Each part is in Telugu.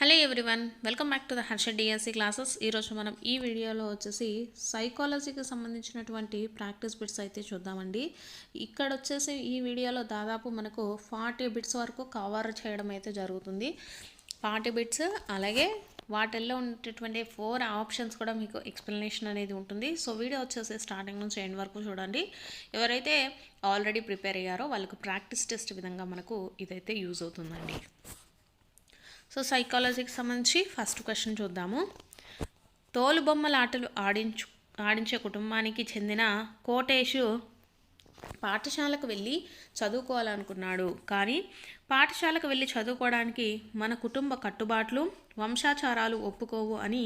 Hello everyone welcome back to the Harsha DSC classes. ఈరోజు మనం ఈ వీడియోలో వచ్చేసి సైకాలజీకి సంబంధించినటువంటి ప్రాక్టీస్ బిట్స్ అయితే చూద్దామండి. ఇక్కడ వచ్చేసి ఈ వీడియోలో దాదాపు మనకు ఫార్టీ బిట్స్ వరకు కవర్ చేయడం అయితే జరుగుతుంది. ఫార్టీ బిట్స్ అలాగే వాటిల్లో ఉండేటువంటి ఫోర్ ఆప్షన్స్ కూడా మీకు ఎక్స్ప్లెనేషన్ అనేది ఉంటుంది. సో వీడియో వచ్చేసి స్టార్టింగ్ నుంచి ఎండ్ వరకు చూడండి. ఎవరైతే ఆల్రెడీ ప్రిపేర్ అయ్యారో వాళ్ళకు ప్రాక్టీస్ టెస్ట్ విధంగా మనకు ఇదైతే యూజ్ అవుతుందండి. సో సైకాలజీకి సంబంధించి ఫస్ట్ క్వశ్చన్ చూద్దాము. తోలుబొమ్మల ఆటలు ఆడించు ఆడించే కుటుంబానికి చెందిన కోటేషు పాఠశాలకు వెళ్ళి చదువుకోవాలనుకున్నాడు. కానీ పాఠశాలకు వెళ్ళి చదువుకోవడానికి మన కుటుంబ కట్టుబాట్లు వంశాచారాలు ఒప్పుకోవు అని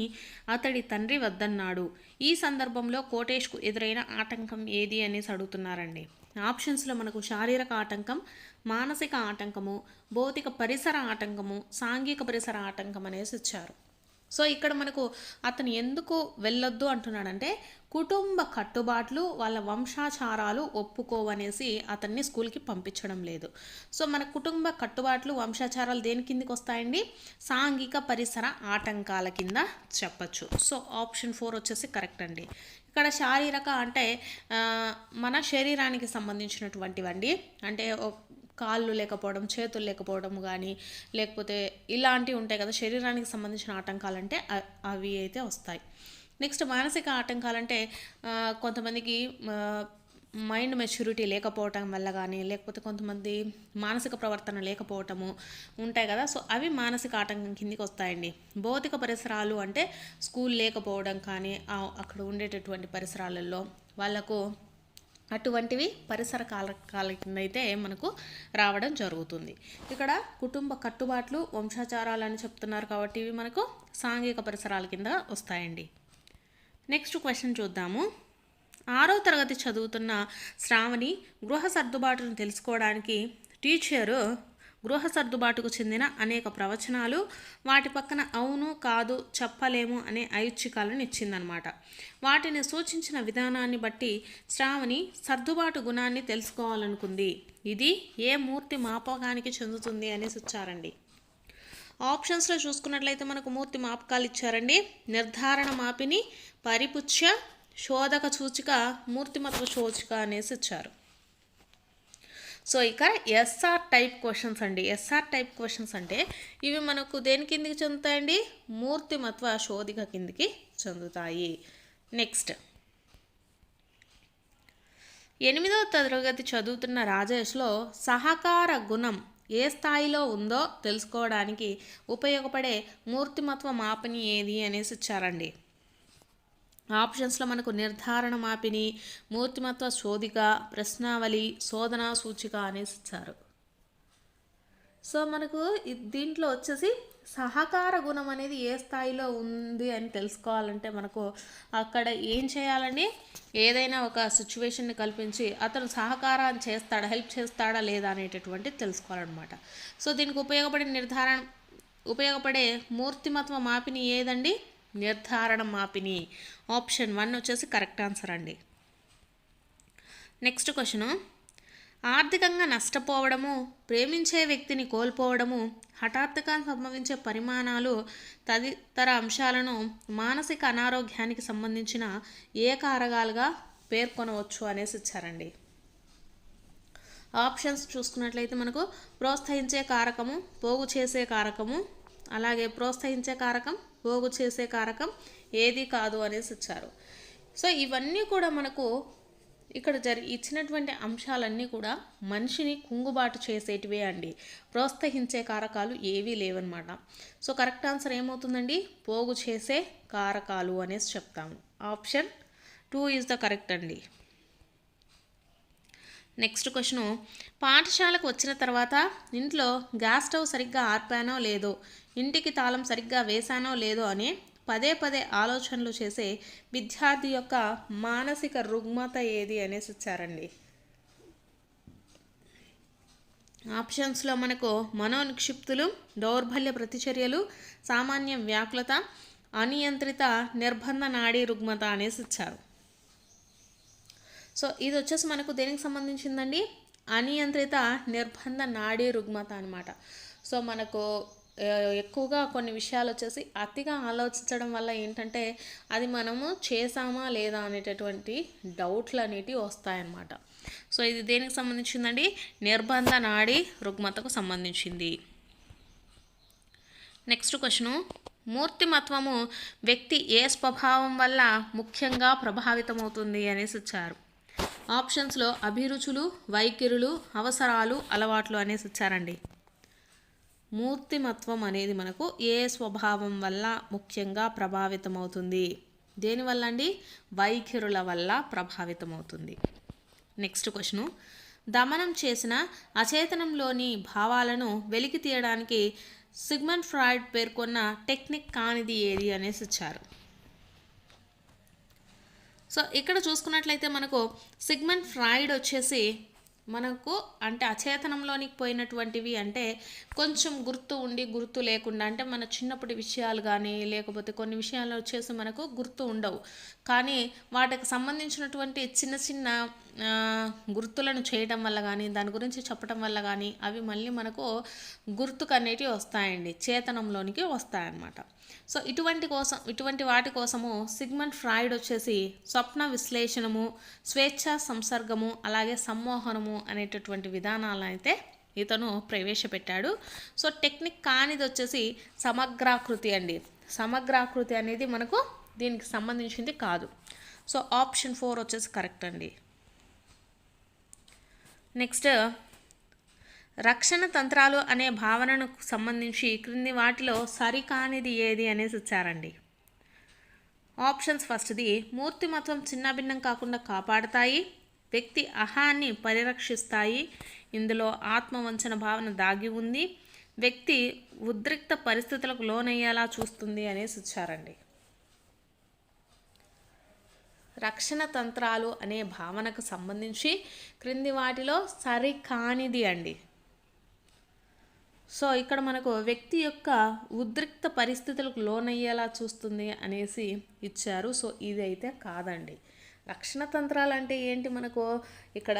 అతడి తండ్రి వద్దన్నాడు. ఈ సందర్భంలో కోటేష్కు ఎదురైన ఆటంకం ఏది అనేసి అడుగుతున్నారండి. ఆప్షన్స్లో మనకు శారీరక ఆటంకం మానసిక ఆటంకము భౌతిక పరిసర ఆటంకము సాంఘిక పరిసర ఆటంకం అనేసి ఇచ్చారు. సో ఇక్కడ మనకు అతను ఎందుకు వెళ్ళొద్దు అంటున్నాడంటే కుటుంబ కట్టుబాట్లు వాళ్ళ వంశాచారాలు ఒప్పుకోవనేసి అతన్ని స్కూల్కి పంపించడం లేదు. సో మన కుటుంబ కట్టుబాట్లు వంశాచారాలు దేని కిందకి వస్తాయండి? సాంఘిక పరిసర ఆటంకాల కింద చెప్పచ్చు. సో ఆప్షన్ ఫోర్ వచ్చేసి కరెక్ట్ అండి. ఇక్కడ శారీరక అంటే మన శరీరానికి సంబంధించినటువంటివండి. అంటే కాళ్ళు లేకపోవడం చేతులు లేకపోవడం కానీ లేకపోతే ఇలాంటివి ఉంటాయి కదా శరీరానికి సంబంధించిన ఆటంకాలు అంటే అవి అయితే వస్తాయి. నెక్స్ట్ మానసిక ఆటంకాలంటే అంటే కొంతమందికి మైండ్ మెచ్యూరిటీ లేకపోవటం వల్ల కానీ లేకపోతే కొంతమంది మానసిక ప్రవర్తన లేకపోవటము ఉంటాయి కదా. సో అవి మానసిక ఆటంకం కిందికి వస్తాయండి. భౌతిక పరిసరాలు అంటే స్కూల్ లేకపోవడం కానీ అక్కడ ఉండేటటువంటి పరిసరాలలో వాళ్ళకు అటువంటివి పరిసర కాల కింద అయితే మనకు రావడం జరుగుతుంది. ఇక్కడ కుటుంబ కట్టుబాట్లు వంశాచారాలు అని చెప్తున్నారు కాబట్టి ఇవి మనకు సాంఘిక పరిసరాల కింద వస్తాయండి. నెక్స్ట్ క్వశ్చన్ చూద్దాము. ఆరో తరగతి చదువుతున్న శ్రావణి గృహ సర్దుబాటును తెలుసుకోవడానికి టీచరు గృహ సర్దుబాటుకు చెందిన అనేక ప్రవచనాలు వాటి పక్కన అవును కాదు చెప్పలేము అనే ఐచ్ఛికాలను ఇచ్చిందనమాట. వాటిని సూచించిన విధానాన్ని బట్టి శ్రావణి సర్దుబాటు గుణాన్ని తెలుసుకోవాలనుకుంది. ఇది ఏ మూర్తి మాపకానికి చెందుతుంది అనేసి ఇచ్చారండి ఆప్షన్స్లో చూసుకున్నట్లయితే మనకు మూర్తి మాపకాలు ఇచ్చారండి. నిర్ధారణ మాపిని పరిపుచ్చ శోధక సూచిక మూర్తిమత్వ సూచిక అనేసి ఇచ్చారు. సో ఇక ఎస్ఆర్ టైప్ క్వశ్చన్స్ అండి. ఎస్ఆర్ టైప్ క్వశ్చన్స్ అంటే ఇవి మనకు దేని కిందికి చెందుతాయండి? మూర్తిమత్వ శోధిక కిందికి చెందుతాయి. నెక్స్ట్ ఎనిమిదవ తరగతి చదువుతున్న రాజేష్లో సహకార గుణం ఏ స్థాయిలో ఉందో తెలుసుకోవడానికి ఉపయోగపడే మూర్తిమత్వ మాపని ఏది అనేసి ఇచ్చారండి. ఆప్షన్స్లో మనకు నిర్ధారణ మాపిని మూర్తిమత్వ శోధిక ప్రశ్నావళి శోధనా సూచిక అనేసి ఇచ్చారు. సో మనకు దీంట్లో వచ్చేసి సహకార గుణం అనేది ఏ స్థాయిలో ఉంది అని తెలుసుకోవాలంటే మనకు అక్కడ ఏం చేయాలని ఏదైనా ఒక సిచ్యువేషన్ని కల్పించి అతను సహకారం చేస్తాడా హెల్ప్ చేస్తాడా లేదా అనేటటువంటి తెలుసుకోవాలన్నమాట. సో దీనికి ఉపయోగపడే నిర్ధారణ ఉపయోగపడే మూర్తిమత్వ మాపిని ఏదండి? నిర్ధారణ మాపిని ఆప్షన్ వన్ వచ్చేసి కరెక్ట్ ఆన్సర్ అండి. Next question. ఆర్థికంగా నష్టపోవడము ప్రేమించే వ్యక్తిని కోల్పోవడము హఠాత్తుగా సంభవించే పరిమాణాలు తదితర అంశాలను మానసిక అనారోగ్యానికి సంబంధించిన ఏ కారకాలుగా పేర్కొనవచ్చు అనేసి ఇచ్చారండి. ఆప్షన్స్ చూసుకున్నట్లయితే మనకు ప్రోత్సహించే కారకము పోగు చేసే కారకము అలాగే ప్రోత్సహించే కారకం పోగు చేసే కారకం ఏది కాదు అనేసి ఇచ్చారు. సో ఇవన్నీ కూడా మనకు ఇక్కడ జరి ఇచ్చినటువంటి అంశాలన్నీ కూడా మనిషిని కుంగుబాటు చేసేటివే అండి. ప్రోత్సహించే కారకాలు ఏవీ లేవన్నమాట. సో కరెక్ట్ ఆన్సర్ ఏమవుతుందండి? పోగు చేసే కారకాలు అనేసి చెప్తాము option two is the correct అండి. నెక్స్ట్ క్వశ్చను పాఠశాలకు వచ్చిన తర్వాత ఇంట్లో గ్యాస్ స్టవ్ సరిగ్గా ఆర్పానో లేదో ఇంటికి తాళం సరిగ్గా వేశానో లేదో అని పదే పదే ఆలోచనలు చేసే విద్యార్థి యొక్క మానసిక రుగ్మత ఏది అనేసి ఇచ్చారండి ఆప్షన్స్లో మనకు మనోనిక్షిప్తులు దౌర్బల్య ప్రతిచర్యలు సామాన్య వ్యాకులత అనియంత్రిత నిర్బంధ నాడీ రుగ్మత అనేసి ఇచ్చారు సో ఇది వచ్చేసి మనకు దేనికి సంబంధించిందండి? అనియంత్రిత నిర్బంధ నాడీ రుగ్మత అనమాట సో మనకు ఎక్కువగా కొన్ని విషయాలు వచ్చేసి అతిగా ఆలోచించడం వల్ల ఏంటంటే అది మనము చేసామా లేదా అనేటటువంటి డౌట్లు అనేటివి వస్తాయన్నమాట. సో ఇది దేనికి సంబంధించిందండి? నిర్బంధ నాడి రుగ్మతకు సంబంధించింది. Next question. మూర్తిమత్వము వ్యక్తి ఏ స్వభావం వల్ల ముఖ్యంగా ప్రభావితమవుతుంది అనేసి ఇచ్చారు ఆప్షన్స్లో అభిరుచులు వైఖరులు అవసరాలు అలవాట్లు అనేసి ఇచ్చారండి మూర్తిమత్వం అనేది మనకు ఏ స్వభావం వల్ల ముఖ్యంగా ప్రభావితమవుతుంది? దేనివల్ల అండి వైఖరుల వల్ల ప్రభావితమవుతుంది. Next question. దమనం చేసిన అచేతనంలోని భావాలను వెలికి తీయడానికి సిగ్మండ్ ఫ్రాయిడ్ పేర్కొన్న టెక్నిక్ కానిది ఏది అనేసి ఇచ్చారు. సో ఇక్కడ చూసుకున్నట్లయితే మనకు సిగ్మండ్ ఫ్రాయిడ్ వచ్చేసి మనకు అంటే అచేతనంలోనికి పోయినటువంటివి అంటే కొంచెం గుర్తు ఉండి గుర్తు లేకుండా అంటే మన చిన్నప్పటి విషయాలు కానీ లేకపోతే కొన్ని విషయాలు వచ్చేసి మనకు గుర్తు ఉండవు. కానీ వాటికి సంబంధించినటువంటి చిన్న చిన్న గుర్తులను చేయడం వల్ల కానీ దాని గురించి చెప్పడం వల్ల కానీ అవి మళ్ళీ మనకు గుర్తుకు అనేటివి వస్తాయండి. చేతనంలోనికి వస్తాయన్నమాట. సో ఇటువంటి కోసం ఇటువంటి వాటి కోసము సిగ్మండ్ ఫ్రాయిడ్ వచ్చేసి స్వప్న విశ్లేషణము స్వేచ్ఛ సంసర్గము అలాగే సమ్మోహనము అనేటటువంటి విధానాలను అయితే ఇతను ప్రవేశపెట్టాడు. సో టెక్నిక్ కానిది వచ్చేసి సమగ్రాకృతి అండి. సమగ్రాకృతి అనేది మనకు దీనికి సంబంధించింది కాదు. సో ఆప్షన్ ఫోర్ వచ్చేసి కరెక్ట్ అండి. నెక్స్ట్ రక్షణ తంత్రాలు అనే భావనను సంబంధించి క్రింది వాటిలో సరికానిది ఏది అనేసి ఇచ్చారండి ఆప్షన్స్ ఫస్ట్ది మూర్తిమత్వం చిన్నభిన్నం కాకుండా కాపాడతాయి వ్యక్తి అహాన్ని పరిరక్షిస్తాయి ఇందులో ఆత్మవంచన భావన దాగి ఉంది వ్యక్తి ఉద్రిక్త పరిస్థితులకు లోనయ్యేలా చూస్తుంది అనేసి ఇచ్చారండి రక్షణ తంత్రాలు అనే భావనకు సంబంధించి క్రింది వాటిలో సరికానిది అండి. సో ఇక్కడ మనకు వ్యక్తి యొక్క ఉద్రిక్త పరిస్థితులకు లోనయ్యేలా చూస్తుంది అనేసి ఇచ్చారు. సో ఇది అయితే కాదండి. రక్షణ తంత్రాలు అంటే ఏంటి మనకు? ఇక్కడ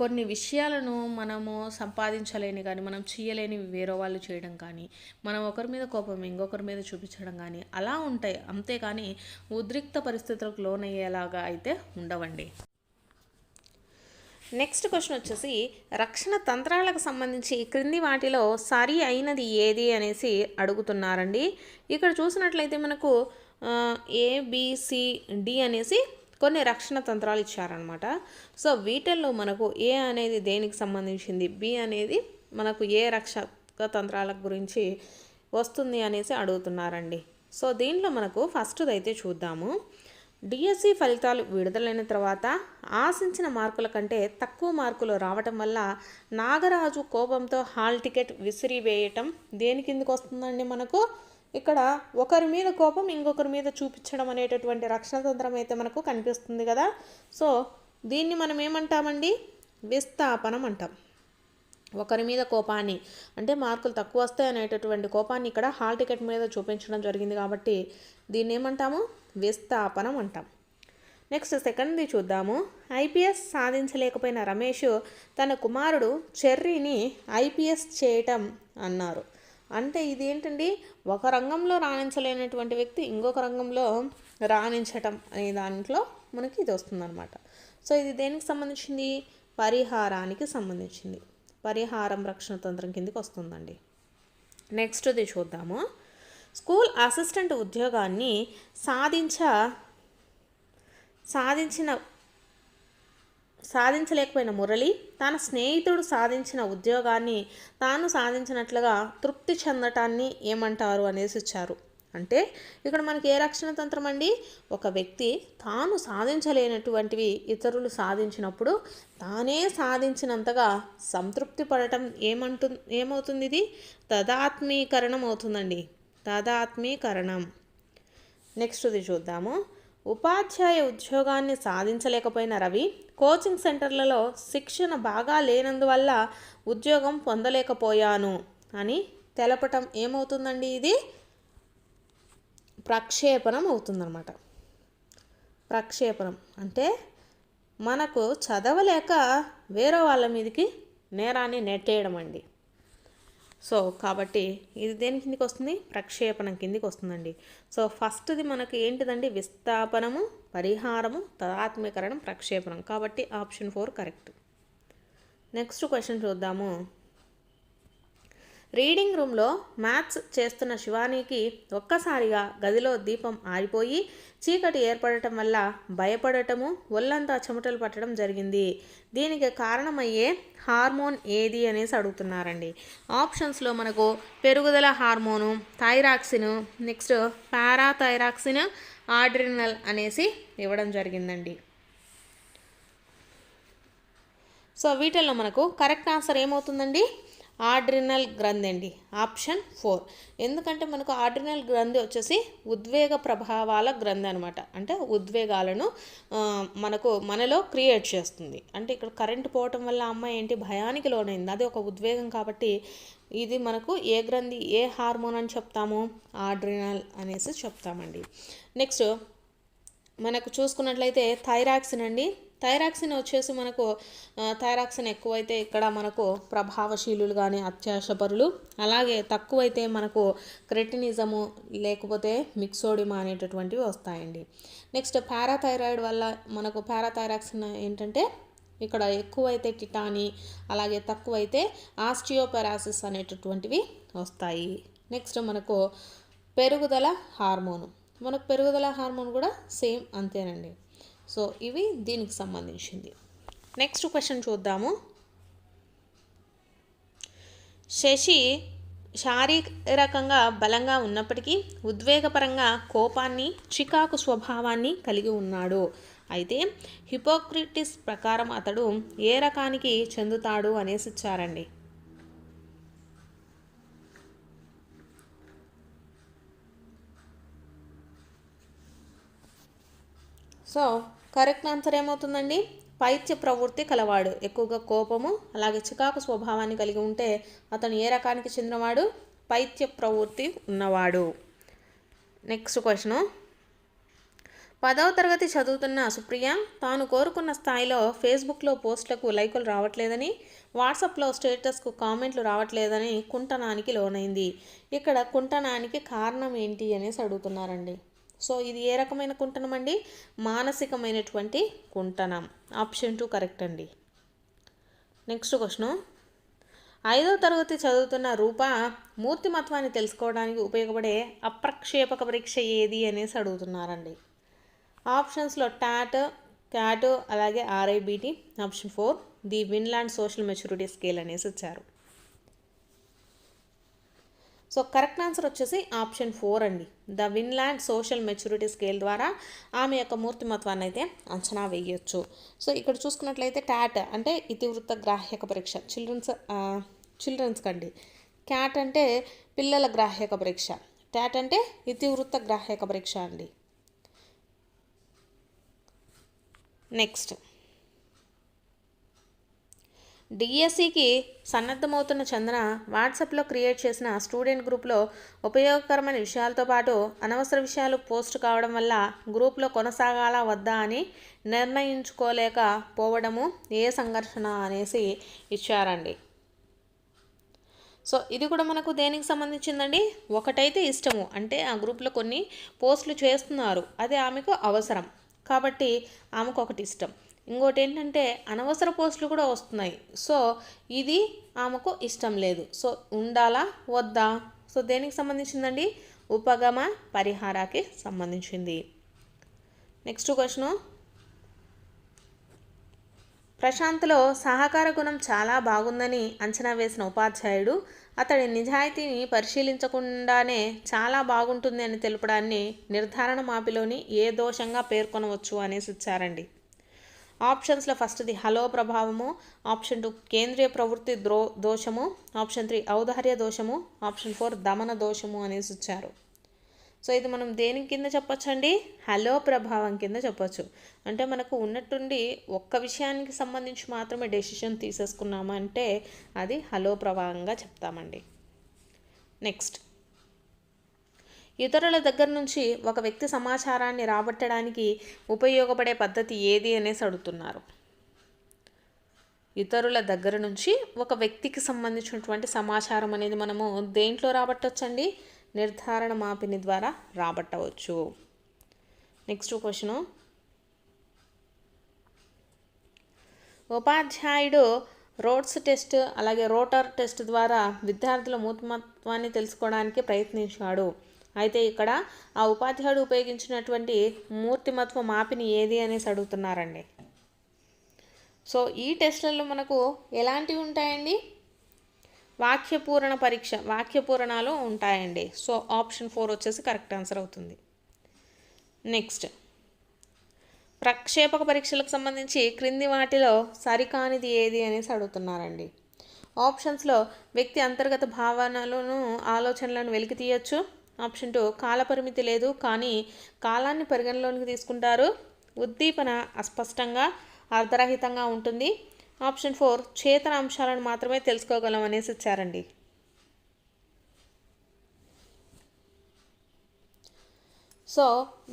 కొన్ని విషయాలను మనము సంపాదించలేని కానీ మనం చేయలేని వేరే వాళ్ళు చేయడం కానీ మనం ఒకరి మీద కోపం ఇంకొకరి మీద చూపించడం కానీ అలా ఉంటాయి. అంతేకాని ఉద్రిక్త పరిస్థితులకు లోనయ్యేలాగా అయితే ఉండవండి. నెక్స్ట్ క్వశ్చన్ వచ్చేసి రక్షణ తంత్రాలకు సంబంధించి క్రింది వాటిలో సరి అయినది ఏది అనేసి అడుగుతున్నారండి. ఇక్కడ చూసినట్లయితే మనకు ఏబిసిడి అనేసి కొన్ని రక్షణ తంత్రాలు ఇచ్చారనమాట సో వీటిల్లో మనకు ఏ అనేది దేనికి సంబంధించింది? బి అనేది మనకు ఏ రక్షక తంత్రాల గురించి వస్తుంది అనేసి అడుగుతున్నారండి. సో దీంట్లో మనకు ఫస్ట్ది అయితే చూద్దాము. డిఎస్సి ఫలితాలు విడుదలైన తర్వాత ఆశించిన మార్కుల కంటే తక్కువ మార్కులు రావటం వల్ల నాగరాజు కోపంతో హాల్ టికెట్ విసిరివేయటం దేని కిందకు వస్తుందండి మనకు? ఇక్కడ ఒకరి మీద కోపం ఇంకొకరి మీద చూపించడం అనేటటువంటి రక్షణ తంత్రం అయితే మనకు కనిపిస్తుంది కదా. సో దీన్ని మనం ఏమంటామండి? విస్థాపనం అంటాం. ఒకరి మీద కోపాన్ని అంటే మార్కులు తక్కువ వస్తాయి అనేటటువంటి కోపాన్ని ఇక్కడ హాల్ టికెట్ మీద చూపించడం జరిగింది కాబట్టి దీన్ని ఏమంటాము? విస్థాపనం అంటాం. నెక్స్ట్ సెకండ్ది చూద్దాము. ఐపీఎస్ సాధించలేకపోయిన రమేష్ తన కుమారుడు చెర్రీని ఐపీఎస్ చేయటం అన్నారు. అంటే ఇది ఏంటండి ఒక రంగంలో రాణించలేనటువంటి వ్యక్తి ఇంకొక రంగంలో రాణించటం అనే దాంట్లో మనకి ఇది వస్తుందన్నమాట. సో ఇది దేనికి సంబంధించింది? పరిహారానికి సంబంధించింది. పరిహారం రక్షణ తంత్రం కిందకి వస్తుందండి. నెక్స్ట్ది చూద్దాము. స్కూల్ అసిస్టెంట్ ఉద్యోగాన్ని సాధించ సాధించిన సాధించలేకపోయిన మురళి తన స్నేహితుడు సాధించిన ఉద్యోగాన్ని తాను సాధించినట్లుగా తృప్తి చెందటాన్ని ఏమంటారు అనేసి ఇచ్చారు. అంటే ఇక్కడ మనకి ఏ రక్షణ తంత్రం అండి? ఒక వ్యక్తి తాను సాధించలేనటువంటివి ఇతరులు సాధించినప్పుడు తానే సాధించినంతగా సంతృప్తి పడటం ఏమంటు ఏమవుతుంది ఇది? తదాత్మీకరణం అవుతుందండి. తదాత్మీకరణం. నెక్స్ట్ది చూద్దాము. ఉపాధ్యాయ ఉద్యోగాన్ని సాధించలేకపోయిన రవి కోచింగ్ సెంటర్లలో శిక్షణ బాగా లేనందువల్ల ఉద్యోగం పొందలేకపోయాను అని తెలపటం ఏమవుతుందండి ఇది? ప్రక్షేపణం అవుతుందన్నమాట. ప్రక్షేపణం. అంటే మనకు చదవలేక వేరే వాళ్ళ మీదకి నేరాన్ని నెట్టేయడం అండి సో కాబట్టి ఇది దేని కిందికి వస్తుంది? ప్రక్షేపణం కిందికి వస్తుందండి. సో ఫస్ట్ది మనకి ఏంటిదండి? విస్థాపనము పరిహారము తదాత్మీకరణం ప్రక్షేపణం. కాబట్టి option four correct. Next question చూద్దాము. రీడింగ్ రూమ్లో మ్యాథ్స్ చేస్తున్న శివానికి ఒక్కసారిగా గదిలో దీపం ఆరిపోయి చీకటి ఏర్పడటం వల్ల భయపడటము ఒళ్ళంతా చెమటలు పట్టడం జరిగింది. దీనికి కారణమయ్యే హార్మోన్ ఏది అనేసి అడుగుతున్నారండి. ఆప్షన్స్లో మనకు పెరుగుదల hormone thyroxine next parathyroxine adrenal అనేసి ఇవ్వడం జరిగిందండి. సో వీటిల్లో మనకు కరెక్ట్ ఆన్సర్ ఏమవుతుందండి? ఆడ్రినల్ గ్రంథి అండి. Option four. ఎందుకంటే మనకు ఆడ్రినల్ గ్రంథి వచ్చేసి ఉద్వేగ ప్రభావాల గ్రంథి అనమాట అంటే ఉద్వేగాలను మనకు మనలో క్రియేట్ చేస్తుంది. అంటే ఇక్కడ కరెంట్ పోవటం వల్ల అమ్మాయి ఏంటి? భయానికి లోనైంది. అది ఒక ఉద్వేగం కాబట్టి ఇది మనకు ఏ గ్రంథి ఏ హార్మోన్ అని చెప్తాము? ఆడ్రినల్ అనేసి చెప్తామండి. నెక్స్ట్ మనకు చూసుకున్నట్లయితే థైరాక్సిన్ అండి. థైరాక్సిన్ వచ్చేసి మనకు థైరాక్సిన్ ఎక్కువైతే ఇక్కడ మనకు ప్రభావశీలులు కానీ అత్యాశపరులు. అలాగే తక్కువైతే మనకు క్రెటినిజము లేకపోతే మిక్సోడిమా అనేటటువంటివి వస్తాయండి. నెక్స్ట్ పారాథైరాయిడ్ వల్ల మనకు పారాథైరాక్సిన్ ఏంటంటే ఇక్కడ ఎక్కువైతే టిటాని అలాగే తక్కువైతే ఆస్టియోపెరాసిస్ అనేటటువంటివి వస్తాయి. నెక్స్ట్ మనకు పెరుగుదల హార్మోను. మనకు పెరుగుదల హార్మోన్ కూడా సేమ్ అంతేనండి. సో ఇవి దీనికి సంబంధించింది. నెక్స్ట్ క్వశ్చన్ చూద్దాము. శశి శారీరకంగా బలంగా ఉన్నప్పటికీ ఉద్వేగపరంగా కోపాన్ని చికాకు స్వభావాన్ని కలిగి ఉన్నాడు. అయితే హిపోక్రిటిస్ ప్రకారం అతడు ఏ రకానికి చెందుతాడు అనేసి ఇచ్చారండి. సో కరెక్ట్ ఆన్సర్ ఏమవుతుందండి? పైత్య ప్రవృత్తి కలవాడు. ఎక్కువగా కోపము అలాగే చికాకు స్వభావాన్ని కలిగి ఉంటే అతను ఏ రకానికి చెందినవాడు? పైత్య ప్రవృత్తి ఉన్నవాడు. Next question. పదవ తరగతి చదువుతున్న సుప్రియ తాను కోరుకున్న స్థాయిలో ఫేస్బుక్లో పోస్టులకు లైకులు రావట్లేదని వాట్సాప్లో స్టేటస్కు కామెంట్లు రావట్లేదని కుంటనానికి లోనైంది. ఇక్కడ కుంటనానికి కారణం ఏంటి అనేసి అడుగుతున్నారండి. సో ఇది ఏ రకమైన కుంటనం అండి? మానసికమైనటువంటి కుంటనం. ఆప్షన్ టూ కరెక్ట్ అండి. నెక్స్ట్ క్వశ్చన్ ఐదో తరగతి చదువుతున్న రూప మూర్తిమత్వాన్ని తెలుసుకోవడానికి ఉపయోగపడే అప్రక్షేపక పరీక్ష ఏది అనేసి అడుగుతున్నారండి. ఆప్షన్స్లో టాట్ క్యాట్ అలాగే RIBT option four the Vineland social maturity scale అనేసి ఇచ్చారు. సో కరెక్ట్ ఆన్సర్ వచ్చేసి ఆప్షన్ ఫోర్ అండి. The Vineland social maturity scale ద్వారా ఆమె యొక్క మూర్తిమత్వాన్ని అయితే అంచనా వేయొచ్చు. సో ఇక్కడ చూసుకున్నట్లయితే ట్యాట్ అంటే ఇతివృత్త గ్రాహ్యక పరీక్ష చిల్డ్రన్స్ చిల్డ్రన్స్ కండి. క్యాట్ అంటే పిల్లల గ్రాహ్యక పరీక్ష ట్యాట్ అంటే ఇతివృత్త గ్రాహ్యక పరీక్ష అండి. నెక్స్ట్. డిఎస్సికి సన్నద్ధమవుతున్న చందన వాట్సాప్లో క్రియేట్ చేసిన స్టూడెంట్ గ్రూప్లో ఉపయోగకరమైన విషయాలతో పాటు అనవసర విషయాలు పోస్ట్ కావడం వల్ల గ్రూప్లో కొనసాగాలా వద్దా అని నిర్ణయించుకోలేక పోవడము ఏ సంఘర్షణ అనేసి ఇచ్చారండి. సో ఇది కూడా మనకు దేనికి సంబంధించిందండి? ఒకటైతే ఇష్టము. అంటే ఆ గ్రూప్లో కొన్ని పోస్టులు చేస్తున్నారు. అది ఆమెకు అవసరం. కాబట్టి ఆమెకు ఒకటి ఇష్టం. ఇంకోటి ఏంటంటే అనవసర పోస్టులు కూడా వస్తున్నాయి. సో ఇది ఆమెకు ఇష్టం లేదు. సో ఉండాలా? వద్దా? సో దేనికి సంబంధించిందండి? ఉపగమ పరిహారాకి సంబంధించింది. Next question. ప్రశాంత్లో సహకార గుణం చాలా బాగుందని అంచనా వేసిన ఉపాధ్యాయుడు అతడి నిజాయితీని పరిశీలించకుండానే చాలా బాగుంటుంది అని తెలుపడాన్ని నిర్ధారణ మాపిలోని ఏ దోషంగా పేర్కొనవచ్చు అనేసి ఇచ్చారండి. ఆప్షన్స్లో ఫస్ట్ది హలో ప్రభావము ఆప్షన్ టూ కేంద్రీయ ప్రవృత్తి ద్రో దోషము ఆప్షన్ త్రీ ఔదార్య దోషము ఆప్షన్ ఫోర్ దమన దోషము అనేసి ఇచ్చారు. సో ఇది మనం దేని కింద చెప్పొచ్చండి? హలో ప్రభావం కింద చెప్పొచ్చు. అంటే మనకు ఉన్నట్టుండి ఒక్క విషయానికి సంబంధించి మాత్రమే డెసిషన్ తీసేసుకున్నామంటే అది హలో ప్రభావంగా చెప్తామండి. నెక్స్ట్. ఇతరుల దగ్గర నుంచి ఒక వ్యక్తి సమాచారాన్ని రాబట్టడానికి ఉపయోగపడే పద్ధతి ఏది అనేసి అడుగుతున్నారు. ఇతరుల దగ్గర నుంచి ఒక వ్యక్తికి సంబంధించినటువంటి సమాచారం అనేది మనము దేంట్లో రాబట్టవచ్చండి నిర్ధారణ మాపిని ద్వారా రాబట్టవచ్చు. Next question. ఉపాధ్యాయుడు రోడ్స్ టెస్ట్ అలాగే రోటర్ టెస్ట్ ద్వారా విద్యార్థుల మూతమత్వాన్ని తెలుసుకోవడానికి ప్రయత్నించాడు. అయితే ఇక్కడ ఆ ఉపాధ్యాయుడు ఉపయోగించినటువంటి మూర్తిమత్వ మాపిని ఏది అనేసి అడుగుతున్నారండి. సో ఈ టెస్ట్లలో మనకు ఎలాంటివి ఉంటాయండి? వాక్యపూరణ పరీక్ష వాక్యపూరణాలు ఉంటాయండి. సో ఆప్షన్ ఫోర్ వచ్చేసి కరెక్ట్ ఆన్సర్ అవుతుంది. నెక్స్ట్ ప్రక్షేపక పరీక్షలకు సంబంధించి క్రింది వాటిలో సరికానిది ఏది అనేసి అడుగుతున్నారండి. ఆప్షన్స్లో వ్యక్తి అంతర్గత భావనలను ఆలోచనలను వెలికి తీయచ్చు ఆప్షన్ టూ కాలపరిమితి లేదు కానీ కాలాన్ని పరిగణలోనికి తీసుకుంటారు. ఉద్దీపన అస్పష్టంగా అర్ధరహితంగా ఉంటుంది. ఆప్షన్ ఫోర్ చేతన అంశాలను మాత్రమే తెలుసుకోగలం అనేసి ఇచ్చారండి. సో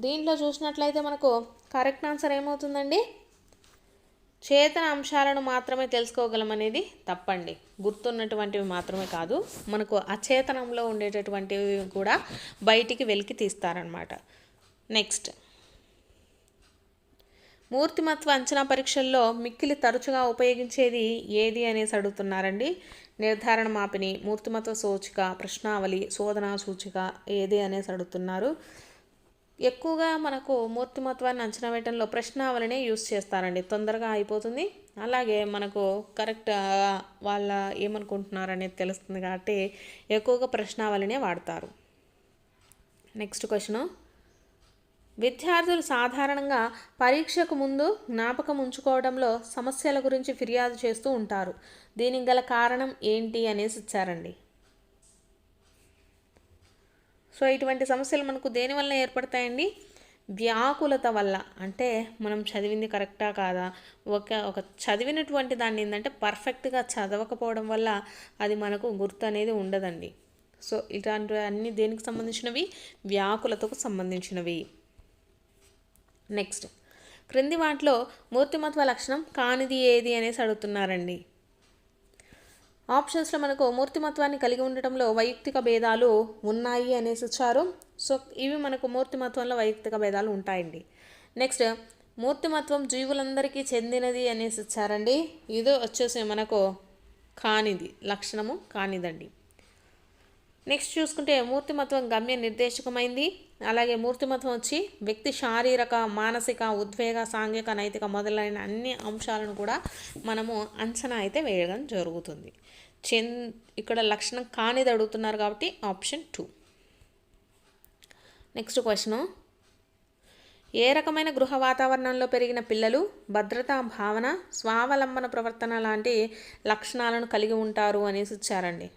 దీంట్లో చూసినట్లయితే మనకు కరెక్ట్ ఆన్సర్ ఏమవుతుందండి? చేతన అంశాలను మాత్రమే తెలుసుకోగలమనేది తప్పండి. గుర్తున్నటువంటివి మాత్రమే కాదు మనకు అచేతనంలో ఉండేటటువంటివి కూడా బయటికి వెలికి తీస్తారనమాట నెక్స్ట్. మూర్తిమత్వ అంచనా పరీక్షల్లో మిక్కిలి తరచుగా ఉపయోగించేది ఏది అనేసి అడుగుతున్నారండి. నిర్ధారణ మాపిని మూర్తిమత్వ సూచిక ప్రశ్నావళి శోధనా సూచిక ఏది అనేసి అడుగుతున్నారు. ఎక్కువగా మనకు మూర్తిమత్వాన్ని అంచనా వేయడంలో ప్రశ్నావళినే యూస్ చేస్తారండి. తొందరగా అయిపోతుంది. అలాగే మనకు కరెక్ట్ వాళ్ళ ఏమనుకుంటున్నారు అనేది తెలుస్తుంది కాబట్టి ఎక్కువగా ప్రశ్నావళినే వాడతారు. Next question. విద్యార్థులు సాధారణంగా పరీక్షకు ముందు జ్ఞాపకం ఉంచుకోవడంలో సమస్యల గురించి ఫిర్యాదు చేస్తూ ఉంటారు. దీనికి గల కారణం ఏంటి అనేసి ఇచ్చారండి. సో ఇటువంటి సమస్యలు మనకు దేనివల్ల ఏర్పడతాయండి? వ్యాకులత వల్ల. అంటే మనం చదివింది కరెక్టా కాదా? ఒక ఒక చదివినటువంటి దాన్ని ఏంటంటే పర్ఫెక్ట్గా చదవకపోవడం వల్ల అది మనకు గుర్తు అనేది ఉండదండి. సో ఇలాంటి అన్ని దేనికి సంబంధించినవి? వ్యాకులతకు సంబంధించినవి. నెక్స్ట్. క్రింది వాటిలో మూర్తిమత్వ లక్షణం కానిది ఏది అనేసి అడుగుతున్నారండి. ఆప్షన్స్లో మనకు మూర్తిమత్వాన్ని కలిగి ఉండటంలో వైయక్తిక భేదాలు ఉన్నాయి అనేసి ఇచ్చారు. సో ఇవి మనకు మూర్తిమత్వంలో వైయక్తిక భేదాలు ఉంటాయండి. నెక్స్ట్ మూర్తిమత్వం జీవులందరికీ చెందినది అనేసి ఇచ్చారండి. ఇది వచ్చేసి మనకు కానిది లక్షణము కానిదండి. నెక్స్ట్ చూసుకుంటే మూర్తిమత్వం గమ్య నిర్దేశకమైంది. అలాగే మూర్తిమత్వం వచ్చి వ్యక్తి శారీరక మానసిక ఉద్వేగ సాంఘిక నైతిక మొదలైన అన్ని అంశాలను కూడా మనము అంచనా అయితే వేయడం జరుగుతుంది. చెన్ ఇక్కడ లక్షణం కానిది అడుగుతున్నారు కాబట్టి ఆప్షన్ టూ. Next question. ఏ రకమైన గృహ వాతావరణంలో పెరిగిన పిల్లలు భద్రతా భావన స్వావలంబన ప్రవర్తన లాంటి లక్షణాలను కలిగి ఉంటారు అనేసి ఇచ్చారండి.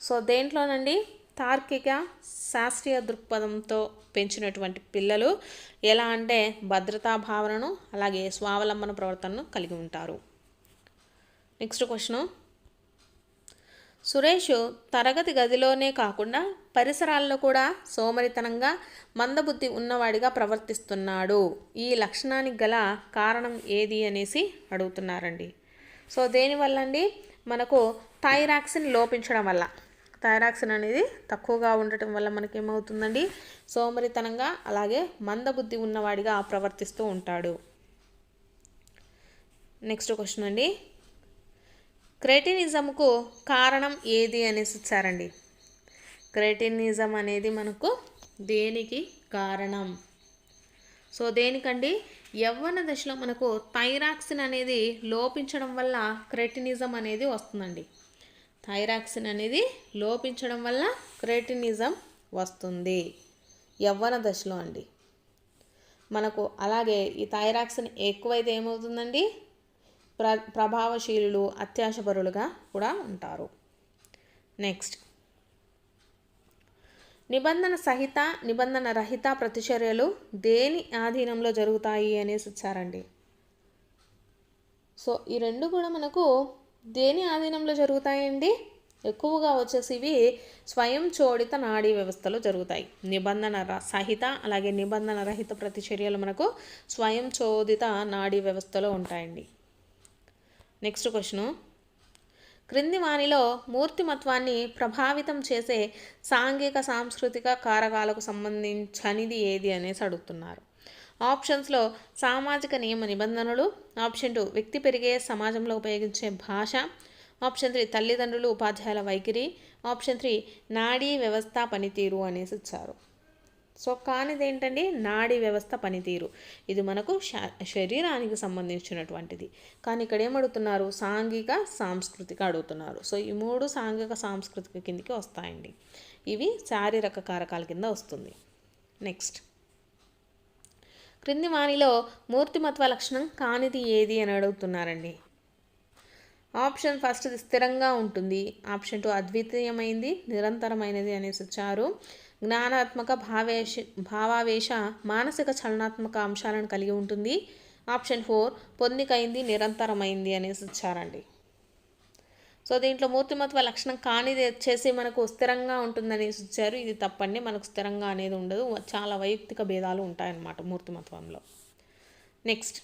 సో దేంట్లోనండి? తార్కిక శాస్త్రీయ దృక్పథంతో పెంచినటువంటి పిల్లలు ఎలా అంటే భద్రతా భావనను అలాగే స్వావలంబన ప్రవర్తనను కలిగి ఉంటారు. Next question. సురేష్ తరగతి గదిలోనే కాకుండా పరిసరాల్లో కూడా సోమరితనంగా మందబుద్ధి ఉన్నవాడిగా ప్రవర్తిస్తున్నాడు. ఈ లక్షణానికి గల కారణం ఏది అనేసి అడుగుతున్నారండి. సో దేనివల్ల అండి మనకు థైరాక్సిన్ లోపించడం వల్ల. థైరాక్సిన్ అనేది తక్కువగా ఉండటం వల్ల మనకి ఏమవుతుందండి సోమరితనంగా అలాగే మందబుద్ధి ఉన్నవాడిగా ప్రవర్తిస్తూ ఉంటాడు. నెక్స్ట్ క్వశ్చన్ అండి క్రెటినిజంకు కారణం ఏది అనేసి ఇచ్చారండి. క్రెటినిజం అనేది మనకు దేనికి కారణం? సో దేనికండి? యవ్వన దశలో మనకు థైరాక్సిన్ అనేది లోపించడం వల్ల క్రెటినిజం అనేది వస్తుందండి. థైరాక్సిన్ అనేది లోపించడం వల్ల క్రెటినిజం వస్తుంది. యవ్వన దశలో అండి. మనకు అలాగే ఈ థైరాక్సిన్ ఎక్కువైతే ఏమవుతుందండి? ప్ర ప్రభావశీలులు అత్యాశపరులుగా కూడా ఉంటారు. నెక్స్ట్. నిబంధన సహిత నిబంధన రహిత ప్రతిచర్యలు దేని ఆధీనంలో జరుగుతాయి అనేసి ఇచ్చారండి సో ఈ రెండు కూడా మనకు దేని ఆధీనంలో జరుగుతాయండి? ఎక్కువగా వచ్చేసి ఇవి స్వయం చోడిత నాడీ వ్యవస్థలో జరుగుతాయి. నిబంధన ర- సహిత అలాగే నిబంధన రహిత ప్రతిచర్యలు మనకు స్వయం చోదిత నాడీ వ్యవస్థలో ఉంటాయండి. Next question. క్రింది వానిలో మూర్తిమత్వాన్ని ప్రభావితం చేసే సాంఘిక సాంస్కృతిక కారకాలకు సంబంధించనిది ఏది అనేసి అడుగుతున్నారు. ఆప్షన్స్లో సామాజిక నియమ నిబంధనలు ఆప్షన్ టూ వ్యక్తి పెరిగే సమాజంలో ఉపయోగించే భాష ఆప్షన్ త్రీ తల్లిదండ్రులు ఉపాధ్యాయుల వైఖరి ఆప్షన్ త్రీ నాడీ వ్యవస్థ పనితీరు అనేసి ఇచ్చారు. సో కానిది ఏంటండి నాడీ వ్యవస్థ పనితీరు. ఇది మనకు శరీరానికి సంబంధించినటువంటిది. కానీ ఇక్కడ ఏమడుగుతున్నారు? సాంఘిక సాంస్కృతిక అడుగుతున్నారు. సో ఈ మూడు సాంఘిక సాంస్కృతిక కిందకి వస్తాయండి. ఇవి శారీరక కారకాల కింద వస్తుంది. నెక్స్ట్. క్రింది వాణిలో మూర్తిమత్వ లక్షణం కానిది ఏది అని అడుగుతున్నారండి. ఆప్షన్ ఫస్ట్ స్థిరంగా ఉంటుంది. ఆప్షన్ టూ అద్వితీయమైంది నిరంతరమైనది అనేసి వచ్చారు జ్ఞానాత్మక భావేశ భావావేశ మానసిక చలనాత్మక అంశాలను కలిగి ఉంటుంది. ఆప్షన్ ఫోర్ పొందికైంది నిరంతరమైంది అనేసి ఇచ్చారండి. సో దీంట్లో మూర్తిమత్వ లక్షణం కానిది వచ్చేసి మనకు స్థిరంగా ఉంటుందనేసి ఇచ్చారు. ఇది తప్పండి. మనకు స్థిరంగా అనేది ఉండదు. చాలా వైయక్తిక భేదాలు ఉంటాయన్నమాట మూర్తిమత్వంలో. నెక్స్ట్.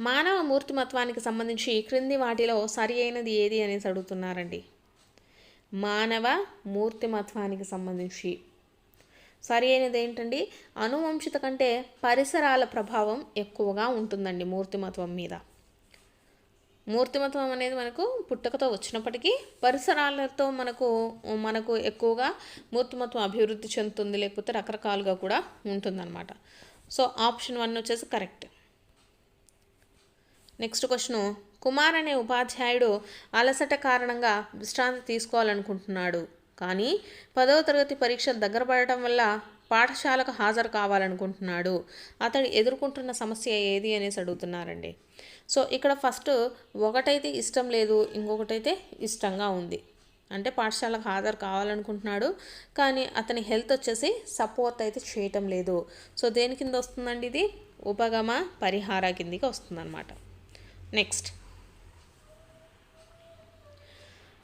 మానవ మూర్తిమత్వానికి సంబంధించి క్రింది వాటిలో సరి అయినది ఏది అనేసి అడుగుతున్నారండి. మానవ మూర్తిమత్వానికి సంబంధించి. సరి అయినది ఏంటండి? అనువంశిత కంటే పరిసరాల ప్రభావం ఎక్కువగా ఉంటుందండి మూర్తిమత్వం మీద. మూర్తిమత్వం అనేది మనకు పుట్టకతో వచ్చినప్పటికీ పరిసరాలతో మనకు మనకు ఎక్కువగా మూర్తిమత్వం అభివృద్ధి చెందుతుంది లేకపోతే రకరకాలుగా కూడా ఉంటుందన్నమాట. సో ఆప్షన్ వన్ వచ్చేసి కరెక్ట్. నెక్స్ట్ క్వశ్చన్ కుమార్ అనే ఉపాధ్యాయుడు అలసట కారణంగా విశ్రాంతి తీసుకోవాలనుకుంటున్నాడు. కానీ పదవ తరగతి పరీక్ష దగ్గర పడటం వల్ల పాఠశాలకు హాజరు కావాలనుకుంటున్నాడు. అతడు ఎదుర్కొంటున్న సమస్య ఏది అనేసి అడుగుతున్నారండి. సో ఇక్కడ ఫస్ట్ ఒకటైతే ఇష్టం లేదు ఇంకొకటైతే ఇష్టంగా ఉంది. అంటే పాఠశాలకు హాజరు కావాలనుకుంటున్నాడు కానీ అతని హెల్త్ వచ్చేసి సపోర్ట్ అయితే చేయటం లేదు. సో దేని కింద వస్తుందండి ఇది? ఉపగమ పరిహార కిందికి వస్తుందన్నమాట. నెక్స్ట్.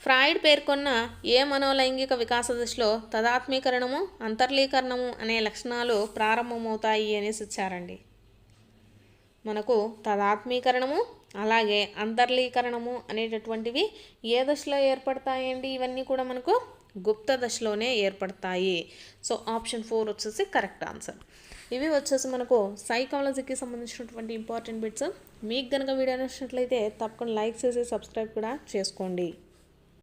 ఫ్రాయిడ్ పేర్కొన్న ఏ మనోలైంగిక వికాస దశలో తదాత్మీకరణము అంతర్లీకరణము అనే లక్షణాలు ప్రారంభమవుతాయి అనేసి ఇచ్చారండి. మనకు తదాత్మీకరణము అలాగే అంతర్లీకరణము అనేటటువంటివి ఏ దశలో ఏర్పడతాయండి? ఇవన్నీ కూడా మనకు గుప్త దశలోనే ఏర్పడతాయి. సో ఆప్షన్ ఫోర్ వచ్చేసి కరెక్ట్ ఆన్సర్. ఇవి వచ్చేసి మనకు సైకాలజీకి సంబంధించినటువంటి ఇంపార్టెంట్ బిట్స్. మీకు కనుక వీడియో నచ్చినట్లయితే తప్పకుండా లైక్ చేసి సబ్స్క్రైబ్ కూడా చేసుకోండి.